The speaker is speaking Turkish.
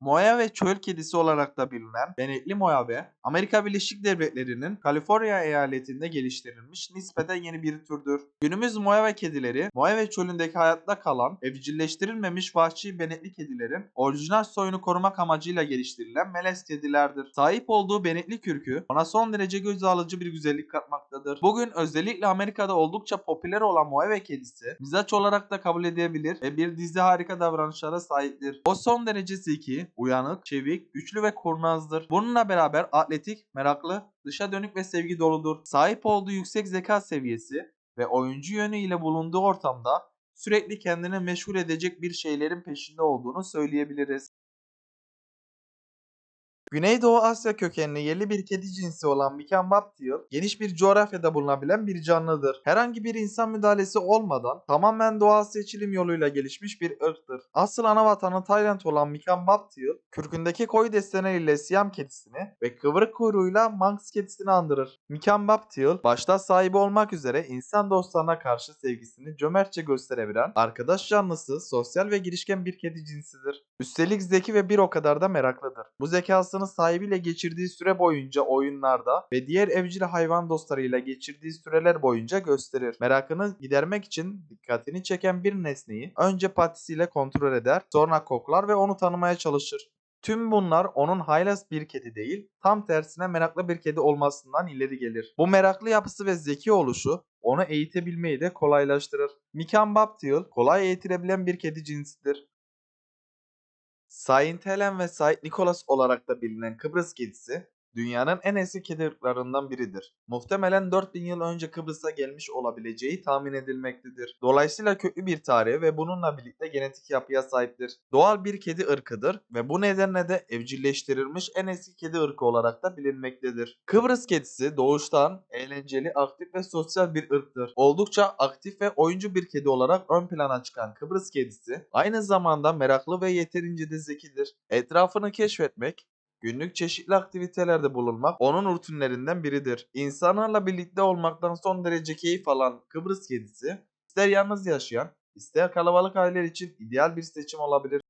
Moya ve çöl kedisi olarak da bilinen benekli Moyave, Amerika Birleşik Devletleri'nin Kaliforniya eyaletinde geliştirilmiş nispeten yeni bir türdür. Günümüz Moyave kedileri, Moyave çölündeki hayatta kalan, evcilleştirilmemiş vahşi benekli kedilerin orijinal soyunu korumak amacıyla geliştirilen melez kedilerdir. Sahip olduğu benekli kürkü ona son derece göz alıcı bir güzellik katmaktadır. Bugün özellikle Amerika'da oldukça popüler olan Moyave kedisi, mizaç olarak da kabul edilebilir ve bir dizi harika davranışlara sahiptir. O son derece zeki, uyanık, çevik, güçlü ve kurnazdır. Bununla beraber atletik, meraklı, dışa dönük ve sevgi doludur. Sahip olduğu yüksek zeka seviyesi ve oyuncu yönü ile bulunduğu ortamda sürekli kendini meşgul edecek bir şeylerin peşinde olduğunu söyleyebiliriz. Güneydoğu Asya kökenli yerli bir kedi cinsi olan Mikan Baptial, geniş bir coğrafyada bulunabilen bir canlıdır. Herhangi bir insan müdahalesi olmadan tamamen doğal seçilim yoluyla gelişmiş bir ırktır. Asıl ana vatanı Tayland olan Mikan Baptial, kürkündeki koyu desenleriyle Siam kedisini ve kıvırık kuyruğuyla Manx kedisini andırır. Mikan Baptial, başta sahibi olmak üzere insan dostlarına karşı sevgisini cömertçe gösterebilen, arkadaş canlısı, sosyal ve girişken bir kedi cinsidir. Üstelik zeki ve bir o kadar da meraklıdır. Bu zekasını sahibiyle geçirdiği süre boyunca oyunlarda ve diğer evcil hayvan dostlarıyla geçirdiği süreler boyunca gösterir. Merakını gidermek için dikkatini çeken bir nesneyi önce patisiyle kontrol eder, sonra koklar ve onu tanımaya çalışır. Tüm bunlar onun haylaz bir kedi değil, tam tersine meraklı bir kedi olmasından ileri gelir. Bu meraklı yapısı ve zeki oluşu onu eğitebilmeyi de kolaylaştırır. Mikan Baptial kolay eğitilebilen bir kedi cinsidir. Saint Helen ve Saint Nicholas olarak da bilinen Kıbrıs kedisi dünyanın en eski kedi biridir. Muhtemelen 4000 yıl önce Kıbrıs'a gelmiş olabileceği tahmin edilmektedir. Dolayısıyla köklü bir tarihi ve bununla birlikte genetik yapıya sahiptir. Doğal bir kedi ırkıdır ve bu nedenle de evcilleştirilmiş en eski kedi ırkı olarak da bilinmektedir. Kıbrıs kedisi doğuştan eğlenceli, aktif ve sosyal bir ırktır. Oldukça aktif ve oyuncu bir kedi olarak ön plana çıkan Kıbrıs kedisi aynı zamanda meraklı ve yeterince de zekidir. Etrafını keşfetmek, Günlük çeşitli aktivitelerde bulunmak onun rutinlerinden biridir. İnsanlarla birlikte olmaktan son derece keyif alan Kıbrıs kedisi, ister yalnız yaşayan, ister kalabalık aileler için ideal bir seçim olabilir.